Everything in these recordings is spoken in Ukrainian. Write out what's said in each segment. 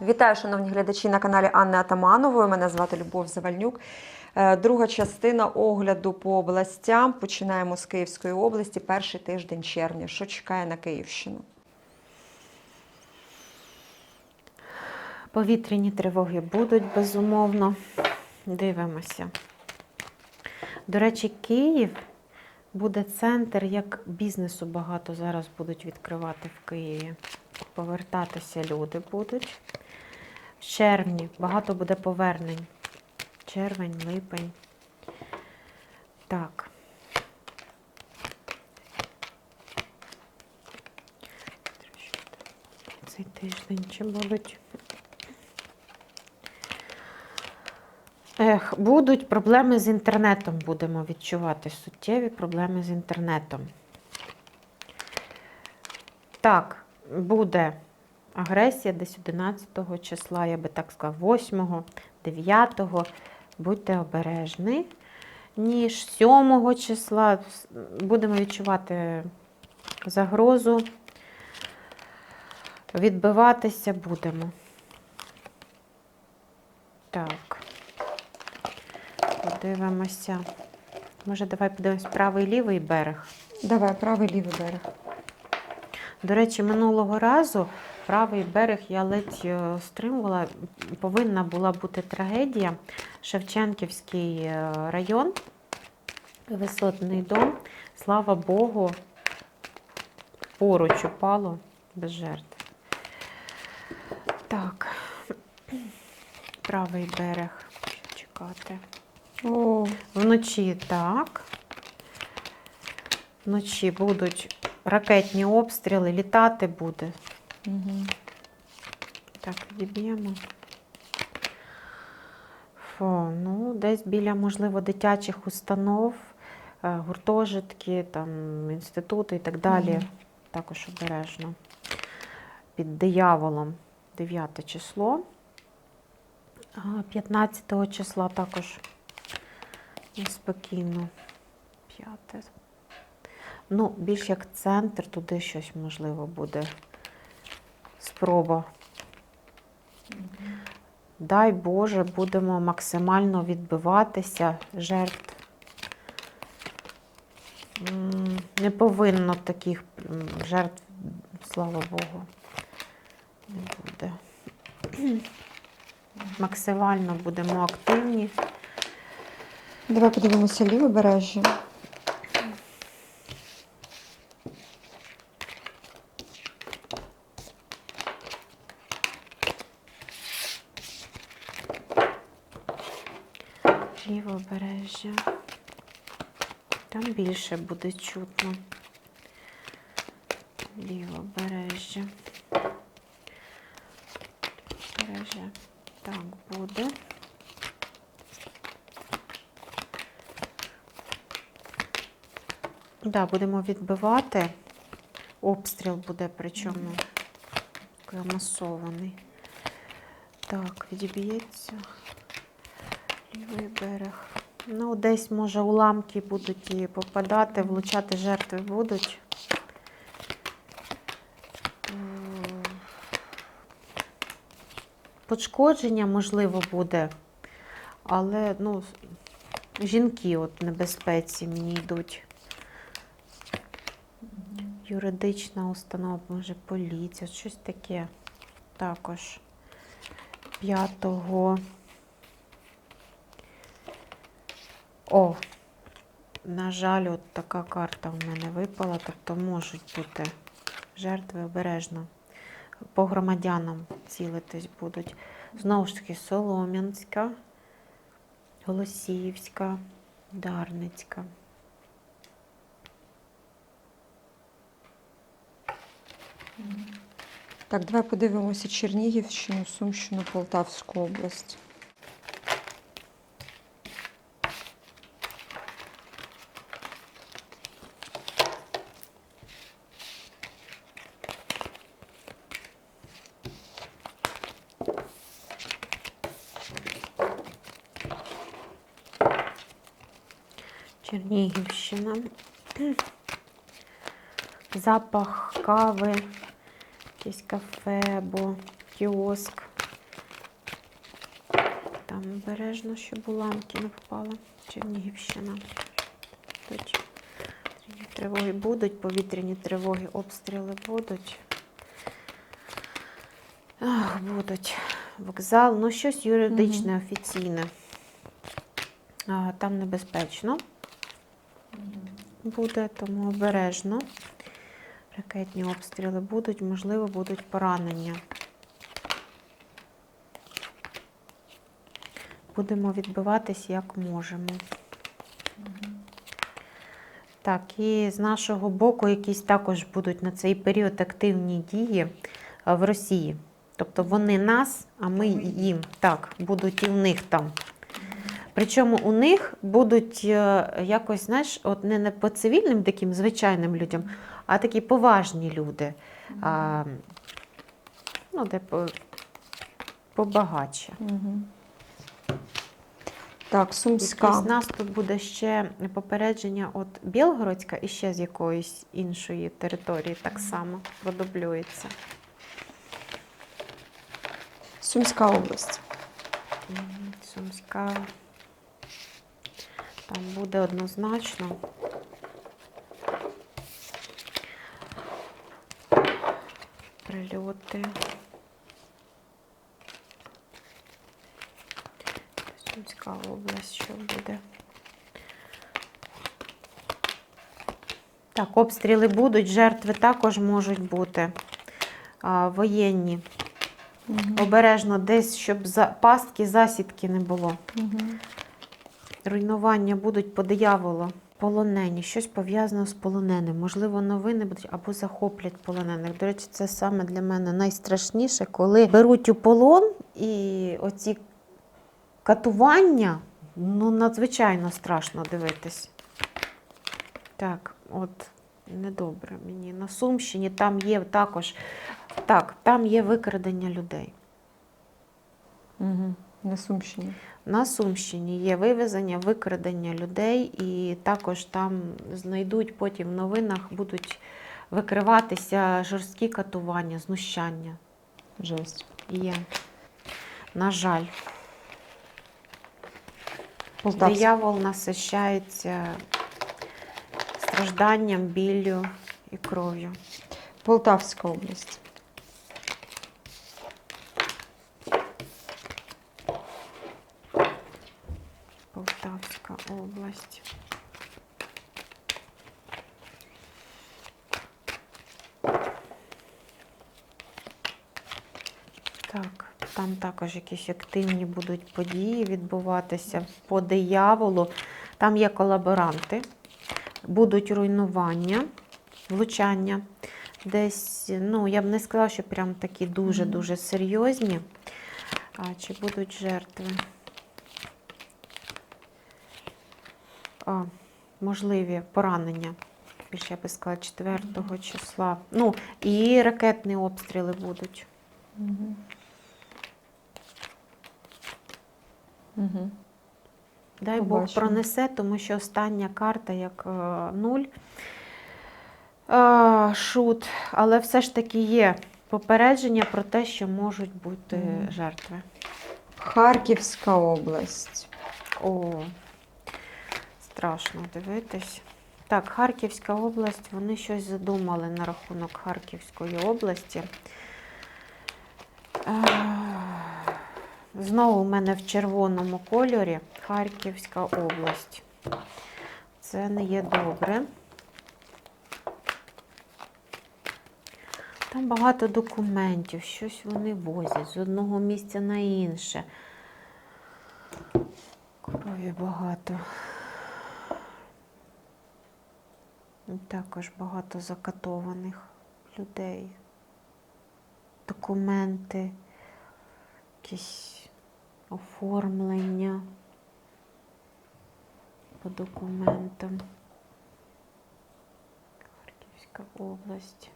Вітаю, шановні глядачі на каналі Анни Атаманової. Мене звати Любов Завальнюк. Е, Друга частина огляду по областям. Починаємо з Київської області. Перший тиждень червня. Що чекає на Київщину? Повітряні тривоги будуть, безумовно. Дивимося. До речі, Київ буде центр, як бізнесу багато зараз будуть відкривати в Києві. Повертатися люди будуть. Червні багато буде повернень. Червень, липень. Так. Цей тиждень чи будуть. Ех, будуть проблеми з інтернетом, будемо відчувати суттєві проблеми з інтернетом. Так, буде агресія десь 11 числа, я би так сказала, 8, 9. Будьте обережні. Ніж 7 числа будемо відчувати загрозу. Відбиватися будемо. Так. Подивимося. Може, давай подивимось правий лівий берег. Давай, правий лівий берег. До речі, минулого разу правий берег я ледь е, стримувала. Повинна була бути трагедія. Шевченківський е, район, висотний дом. Слава Богу, поруч упало без жертв. Так, правий берег. Чекати? О, Вночі так. Вночі будуть ракетні обстріли, літати буде. Угу. Так, відіб'ємо. Фу, ну, десь біля, можливо, дитячих установ, е, гуртожитки, там, інститути і так далі. Мгм. Також обережно. Під дияволом 9 число. 15 числа також неспокійно. 5. Ну, більш як центр, туди щось можливо буде. Спроба. Дай Боже, будемо максимально відбиватися жертв. Не повинно таких жертв, слава Богу, не буде. Максимально будемо активні. Давай подивимося. Лівобережжя. Там більше буде чутно. Лівобережжя. Бережжя. Так буде. Да, будемо відбивати. Обстріл буде, причому масований. Так, відіб'ється. Лівий берег. Ну, десь, може, уламки будуть і попадати, влучати жертви будуть. Пошкодження, можливо, буде. Але, ну, жінки от в небезпеці мені йдуть. Юридична установа, може, поліція, щось таке. Також. П'ятого. О, на жаль, от така карта в мене випала, тобто можуть бути жертви обережно. По громадянам цілитись будуть. Знову ж таки, Солом'янська, Голосіївська, Дарницька. Так, давай подивимося Чернігівщину, Сумщину, Полтавську область. Чернігівщина. Запах кави, якесь кафе або кіоск. Там обережно, щоб уламки не впали. Чернігівщина. Тривоги будуть, повітряні тривоги, обстріли будуть. Ах, будуть. Вокзал, ну щось юридичне, офіційне. А, там небезпечно буде, тому обережно. Ракетні обстріли будуть, можливо, будуть поранення. Будемо відбиватись як можемо. Так, і з нашого боку якісь також будуть на цей період активні дії в Росії. Тобто вони нас, а ми їм. Так, будуть і в них там. Причому у них будуть е, якось, знаєш, от не, по цивільним таким звичайним людям, а такі поважні люди. А, ну, де по, побагатше. Угу. Так, Сумська. Якийсь нас тут буде ще попередження от Білгородська і ще з якоїсь іншої території так само продублюється. Сумська область. Сумська. Там буде однозначно. Прильоти. Сумська область, що буде. Так, обстріли будуть, жертви також можуть бути. А, воєнні. Угу. Обережно десь, щоб за пастки, засідки не було. Угу. Руйнування будуть по дияволу. Полонені, щось пов'язане з полоненим. Можливо, новини будуть або захоплять полонених. До речі, це саме для мене найстрашніше, коли беруть у полон і оці катування, ну, надзвичайно страшно дивитись. Так, от, недобре мені. На Сумщині там є також, так, там є викрадення людей. Угу. На Сумщині. На Сумщині є вивезення, викрадення людей, і також там знайдуть потім в новинах будуть викриватися жорсткі катування, знущання. Жесть. Є. На жаль, диявол насищається стражданням, біллю і кров'ю. Полтавська область. Полтавська область. Так, там також якісь активні будуть події відбуватися по дияволу. Там є колаборанти, будуть руйнування, влучання. Десь, ну, я б не сказала, що прям такі дуже-дуже серйозні. А чи будуть жертви? А, можливі поранення, більше я би сказала, 4 числа. Ну, і ракетні обстріли будуть. Угу. Угу. Дай Бог пронесе, тому що остання карта як е, нуль. Е, шут, але все ж таки є попередження про те, що можуть бути Мгм. жертви. Харківська область. О, страшно дивитись. Так, Харківська область, вони щось задумали на рахунок Харківської області. Е, Знову у мене в червоному кольорі Харківська область. Це не є добре. Там багато документів, щось вони возять з одного місця на інше. Крові багато. І Також багато закатованих людей. Документи, якісь оформлення по документам. Харківська область.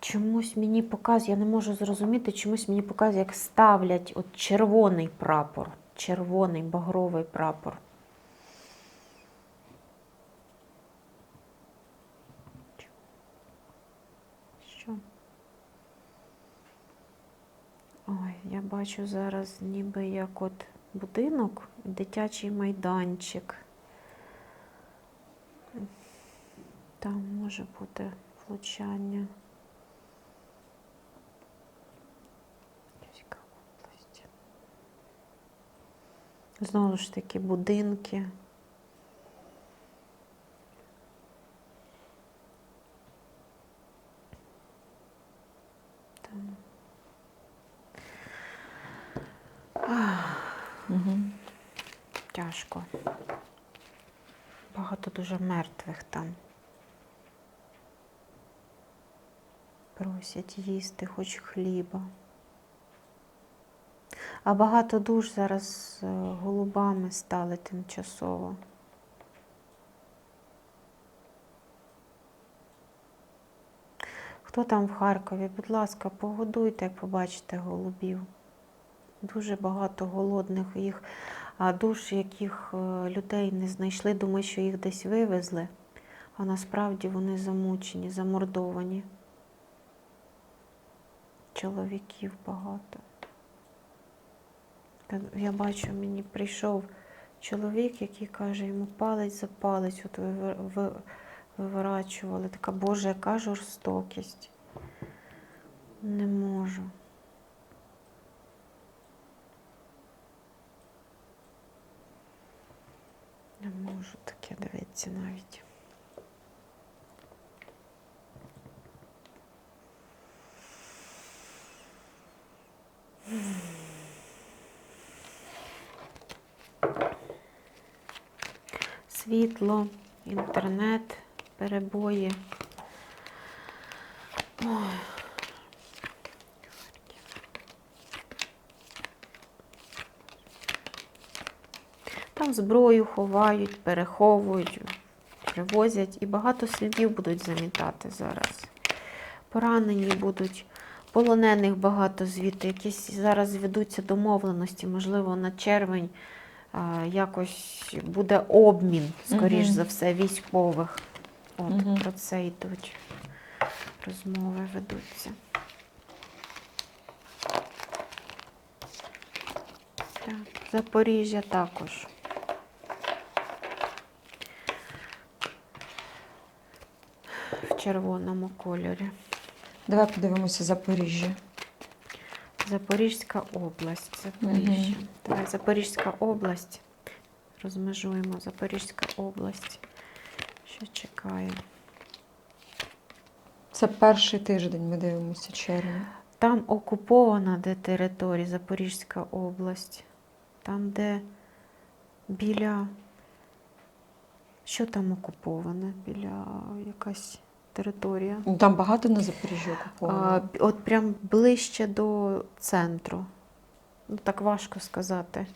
Чомусь мені показує, я не можу зрозуміти, чомусь мені показує, як ставлять от червоний прапор, червоний багровий прапор. Що? Ой. Я бачу зараз ніби як от будинок, дитячий майданчик. Там може бути влучання. Знову ж таки, будинки. Там. Угу. Тяжко. Багато дуже мертвих там. Просять їсти хоч хліба. А багато душ зараз е, голубами стали тимчасово. Хто там в Харкові? Будь ласка, погодуйте, як побачите голубів. Дуже багато голодних їх, душ, яких е, людей не знайшли, думають, що їх десь вивезли, а насправді вони замучені, замордовані. Чоловіків багато. Я бачу, мені прийшов чоловік, який каже, йому палець за палець от виворачували. Така Боже, яка жорстокість. Не можу. Не можу таке дивитися навіть. Світло, інтернет, перебої. Ой. Зброю ховають, переховують, привозять і багато слідів будуть замітати зараз. Поранені будуть, полонених багато звідти. Якісь зараз ведуться домовленості, можливо, на червень а, якось буде обмін, скоріш Мгм. за все, військових. От Мгм. про це йдуть. Розмови ведуться. Так, Запоріжжя також. В червоному кольорі. Давай подивимося Запоріжжя. Запорізька область. Запоріжжя. Давай, Запорізька область. Розмежуємо Запорізька область. Що чекає? Це перший тиждень, ми дивимося червня. Там окупована де територія Запорізька область. Там, де біля. Що там окуповане? Біля якась територія. Ну, Там багато на Запоріжжі окуповано. от прям ближче до центру. Ну, так важко сказати.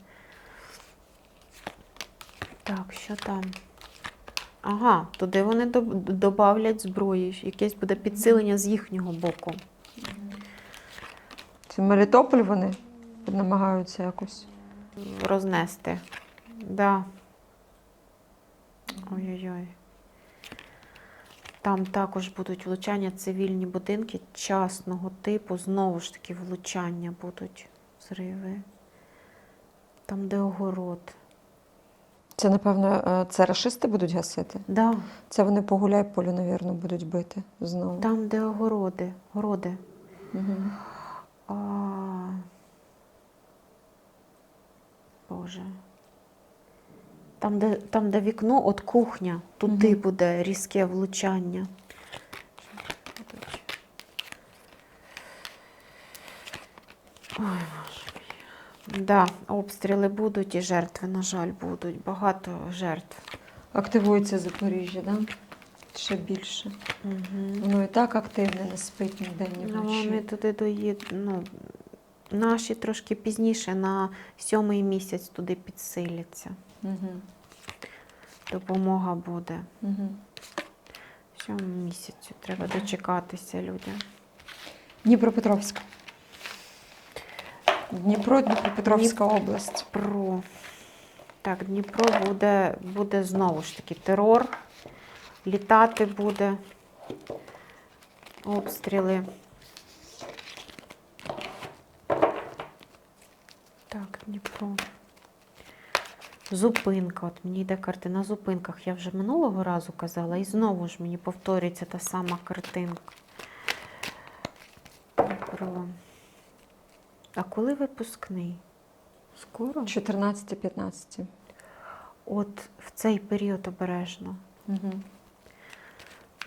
Так, що там? Ага, туди вони добавлять зброї. Якесь буде підсилення з їхнього боку. Це Мелітополь вони намагаються якось. Рознести. Да. Ой-ой-ой. Там також будуть влучання цивільні будинки частного типу, знову ж таки влучання будуть зриви. Там, де огород. Це, напевно, е, це рашисти будуть гасити. Да, Це вони по гуляйполю, навірно, будуть бити знову. там, де огороди. Городи. Угу. А... Боже. Там де, там, де вікно, от кухня, туди Мгм. буде різке влучання. Ой, Боже. Да, обстріли будуть і жертви, на жаль, будуть. Багато жертв. Активується Запоріжжя, да? Ще більше. Угу. Воно і так активне, не спить ні вдень, ні Ну, вони туди доїдуть. Ну, наші трошки пізніше, на сьомий місяць туди підсиляться. Угу. Допомога буде. Угу. Сьомому місяцю треба дочекатися людям. Дніпропетровська. Дніпро, Дніпропетровська область. Про. Так, Дніпро буде, буде знову ж таки терор. Літати буде. Обстріли. Так, Дніпро. Зупинка. От мені йде карти на зупинках. Я вже минулого разу казала, і знову ж мені повторюється та сама картинка. Дніпро. А коли випускний? Скоро? 14-15. От в цей період обережно. Угу.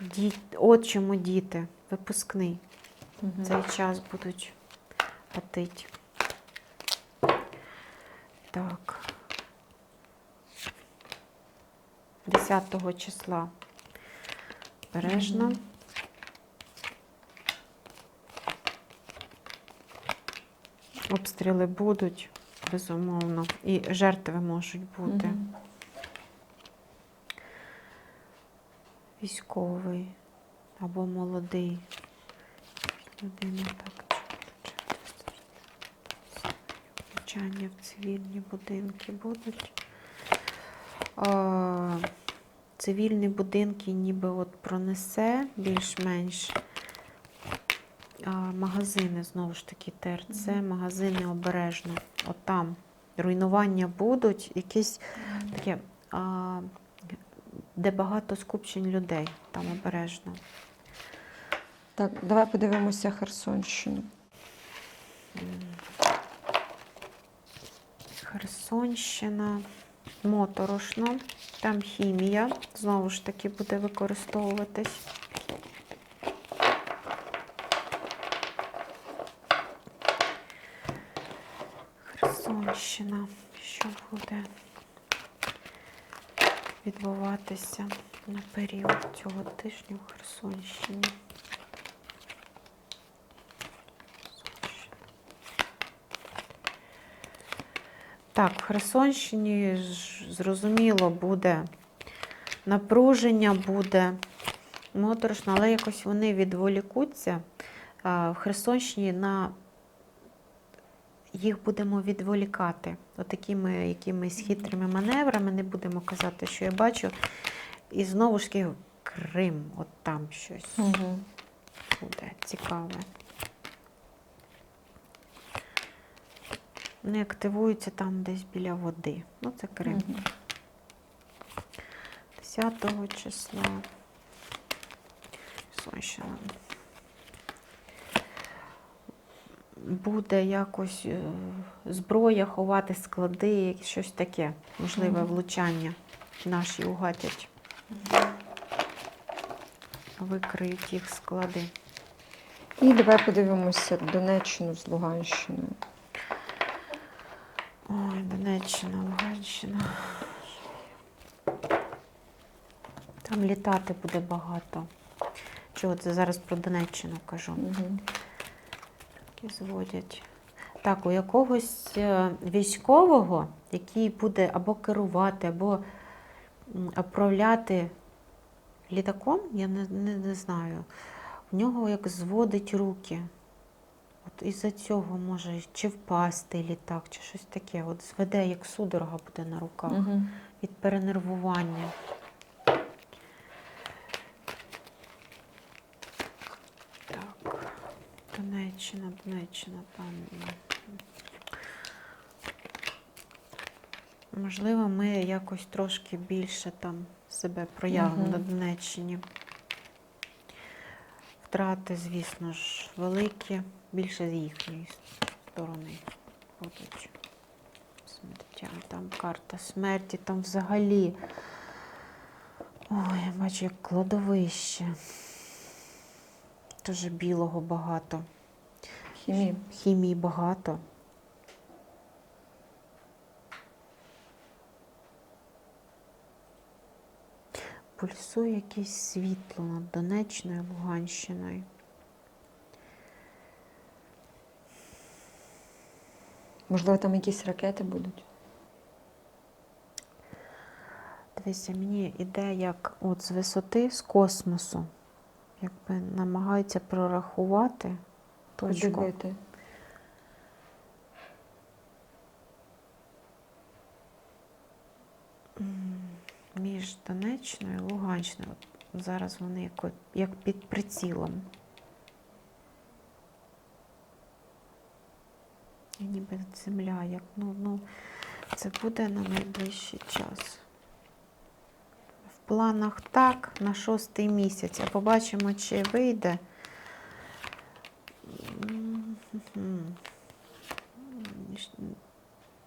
Ді... От чому діти, випускний. Угу. Цей час будуть платити. Так. 10 числа. Бережно. Обстріли будуть, безумовно. І жертви можуть бути. Військовий або молодий. Людина так. Влучання в цивільні будинки будуть. Цивільні будинки ніби от пронесе більш-менш. А, магазини, знову ж таки, ТРЦ, магазини обережно. От там руйнування будуть, якісь таке, а, де багато скупчень людей, там обережно. Так, давай подивимося Херсонщину. Херсонщина, моторошно, там хімія, знову ж таки буде використовуватись. Херсонщина, що буде відбуватися на період цього тижня в Херсонщині? Так, в Херсонщині зрозуміло буде напруження, буде моторошно, але якось вони відволікуться. В Херсонщині на їх будемо відволікати. Отакими якимись хитрими маневрами, не будемо казати, що я бачу. І знову ж таки Крим, от там щось Угу. буде цікаве. Вони активуються там десь біля води. Ну, це Крим. 10 числа. Сонщина. Буде якось е, зброя ховати склади, щось таке, можливе влучання наші угатять. Викриють їх склади. І давай подивимося Донеччину з Луганщиною. Ой, Донеччина, Луганщина. Там літати буде багато. Чого це зараз про Донеччину кажу? Угу. Які зводять. Так, у якогось е, військового, який буде або керувати, або управляти літаком, я не, не, не знаю. В нього як зводить руки. Із-за цього може чи впасти літак, чи щось таке. От зведе, як судорога буде на руках Угу. від перенервування. Так, Донеччина, Донеччина, там. Можливо, ми якось трошки більше там себе проявимо Мгм. на Донеччині. Втрати, звісно ж, великі, більше з їхньої сторони будуть смертя. Там карта смерті, там взагалі. Ой, я бачу, як кладовище. Дуже білого багато. Хімії. Хімії багато. Пульсує якесь світло над Донеччиною, Луганщиною. Можливо, там якісь ракети будуть. Дивися, мені іде як от з висоти, з космосу. Якби намагаються прорахувати точку. Подивити. Між Донеччиною і Луганщиною. От Зараз вони як, як під прицілом. І ніби земля, як ну, ну, це буде на найближчий час. В планах так, на шостий місяць, а побачимо, чи вийде.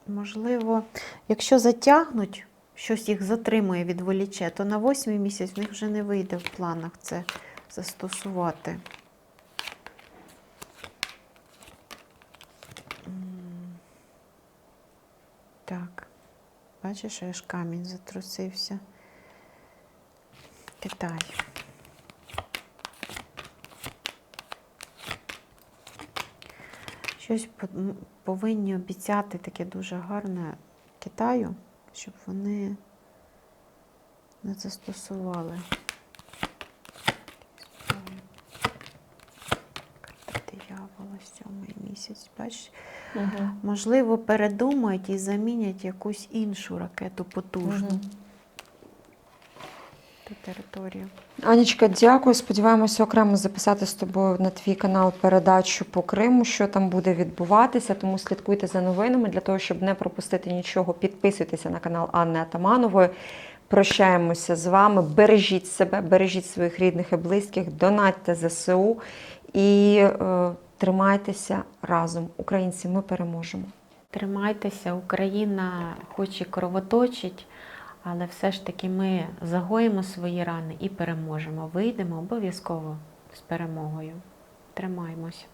Можливо, якщо затягнуть, щось їх затримує, відволіче, то на восьмий місяць в них вже не вийде в планах це застосувати. Так, бачиш, аж камінь затрусився. Китай. Щось по- повинні обіцяти таке дуже гарне Китаю, щоб вони не застосували. Диявола, сьомий місяць. Бачиш, можливо, передумають і замінять якусь іншу ракету потужну Мгм. Ту територію. Анічка, дякую. Сподіваємося окремо записати з тобою на твій канал передачу по Криму, що там буде відбуватися. Тому слідкуйте за новинами для того, щоб не пропустити нічого. Підписуйтеся на канал Анни Атаманової. Прощаємося з вами. Бережіть себе, бережіть своїх рідних і близьких, донатьте ЗСУ і е, тримайтеся разом. Українці, ми переможемо. Тримайтеся, Україна хоч і кровоточить, але все ж таки ми загоїмо свої рани і переможемо. Вийдемо обов'язково з перемогою. Тримаємось.